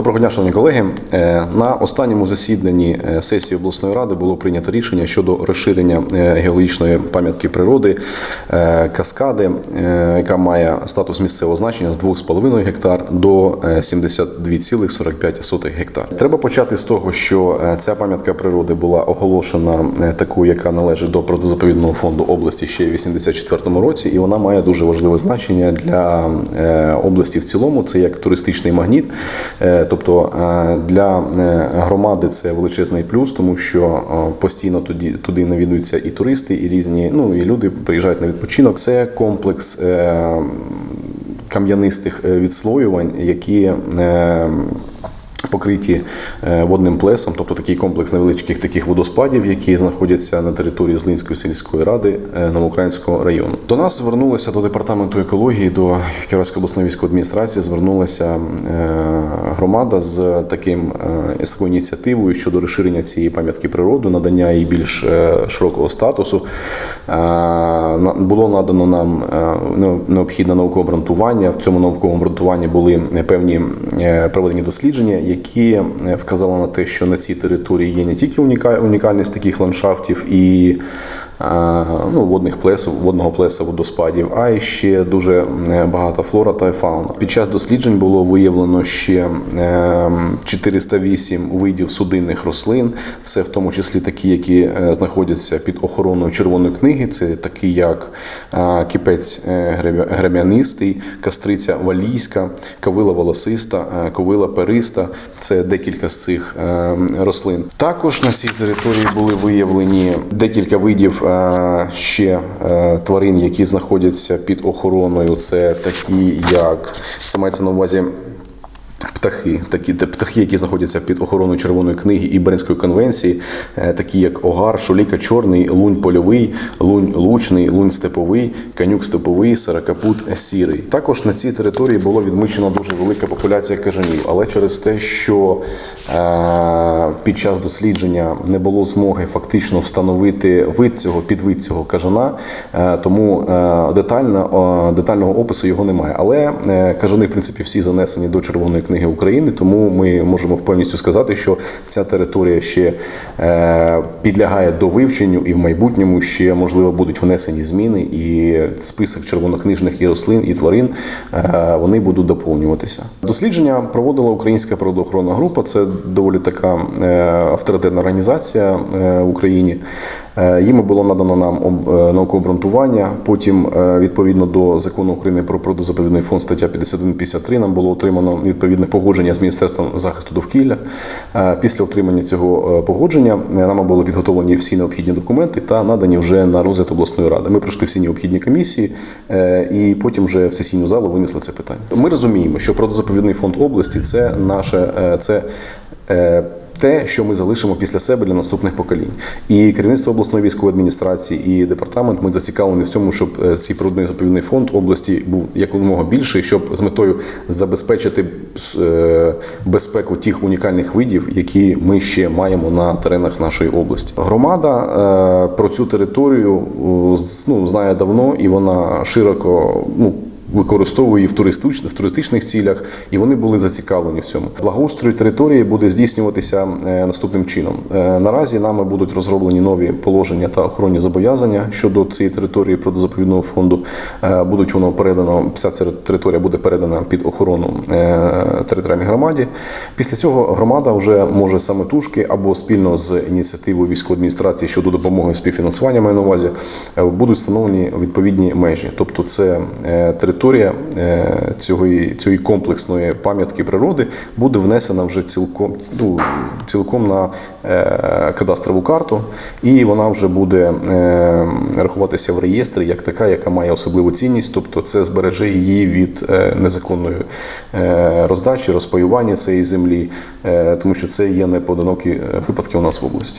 Доброго дня, шановні колеги. Е, На останньому засіданні е, сесії обласної ради було прийнято рішення щодо розширення е, геологічної пам'ятки природи каскади, яка має статус місцевого значення з 2,5 гектар до е, 72,45 гектар. Треба почати з того, що ця пам'ятка природи була оголошена такою, яка належить до протизаповідного фонду області ще в 84 році, і вона має дуже важливе значення для області в цілому. Це як туристичний магніт. Тобто е, для е, громади це величезний плюс, тому що е, постійно туди, туди навідуються і туристи, і різні, ну і люди приїжджають на відпочинок. Це комплекс кам'янистих відслоювань, які Покриті е, водним плесом, тобто такий комплекс невеличких таких водоспадів, які знаходяться на території Злинської сільської ради е, Новоукраїнського району. До нас звернулися до департаменту екології, до Кіровської обласної військової адміністрації. Звернулася е, громада з таким з такою ініціативою щодо розширення цієї пам'ятки природи, надання їй більш широкого статусу. Було надано нам необхідне наукове обґрунтування. В цьому науковому обґрунтуванні були певні проведені дослідження, які е, вказали на те, що на цій території є не тільки уніка- унікальність таких ландшафтів і ну, водних плесів, водного плеса водоспадів, а й ще дуже е, багата флора та фауна. Під час досліджень було виявлено ще е, 408 видів судинних рослин. Це в тому числі такі, які е, знаходяться під охороною червоної книги. Це такі, як кипець е, греб'янистий, кастриця валійська, кавила волосиста, ковила периста. Це декілька з цих е, рослин. Також на цій території були виявлені декілька видів ще е, тварин, які знаходяться під охороною. Це такі, як це мається на увазі. Птахи, такі птахи, які знаходяться під охороною Червоної книги і Бернської конвенції, е, такі як огар, шуліка чорний, лунь польовий, лунь лучний, лунь степовий, канюк степовий, саракапут сірий. Також на цій території було відмічено дуже велика популяція кажанів, але через те, що е, під час дослідження не було змоги фактично встановити вид цього підвид цього кажана, е, тому е, детально, детального опису його немає. Але е, кажани, в принципі, всі занесені до Червоної книги України, тому ми можемо впевністю сказати, що ця територія ще підлягає до вивченню, і в майбутньому ще можливо будуть внесені зміни, і список червонокнижних і рослин і тварин вони будуть доповнюватися. Дослідження проводила українська природоохоронна група. Це доволі така авторитетна організація е, в Україні. Е, Їм було надано нам е, наукове обґрунтування. Потім, відповідно до закону України про природозаповідний фонд, стаття 51-53, нам було отримано відповідне погодження з Міністерством захисту довкілля. Після отримання цього погодження нам були підготовлені всі необхідні документи та надані вже на розгляд обласної ради. Ми пройшли всі необхідні комісії і потім вже в сесійну залу винесли це питання. Ми розуміємо, що природозаповідний фонд області це наше це. Те, що ми залишимо після себе для наступних поколінь, і керівництво обласної військової адміністрації і департамент ми зацікавлені в цьому, щоб е, цей природний заповідний фонд області був якомога більший, щоб з метою забезпечити е, безпеку тих унікальних видів, які ми ще маємо на теренах нашої області. Громада е, про цю територію ну, знає давно, і вона широко ну використовує в туристич- в туристичних цілях, і вони були зацікавлені в цьому. Благоустрій території буде здійснюватися е, наступним чином. Е, Наразі нами будуть розроблені нові положення та охоронні зобов'язання щодо цієї території природозаповідного фонду. Е, Будуть воно передано, вся ця територія буде передана під охорону територіальній громаді. Після цього громада вже може самотужки або спільно з ініціативою військової адміністрації щодо допомоги співфінансування маю на увазі, будуть встановлені відповідні межі. Тобто, це е, територія е, цієї, цієї комплексної пам'ятки природи буде внесена вже цілком, ну, цілком на е, кадастрову карту, і вона вже буде е, рахуватися в реєстрі як така, яка має особливу цінність, тобто це збереже її від незаконної роздачі, розпаювання цієї землі, тому що це є непоодинокі випадки у нас в області.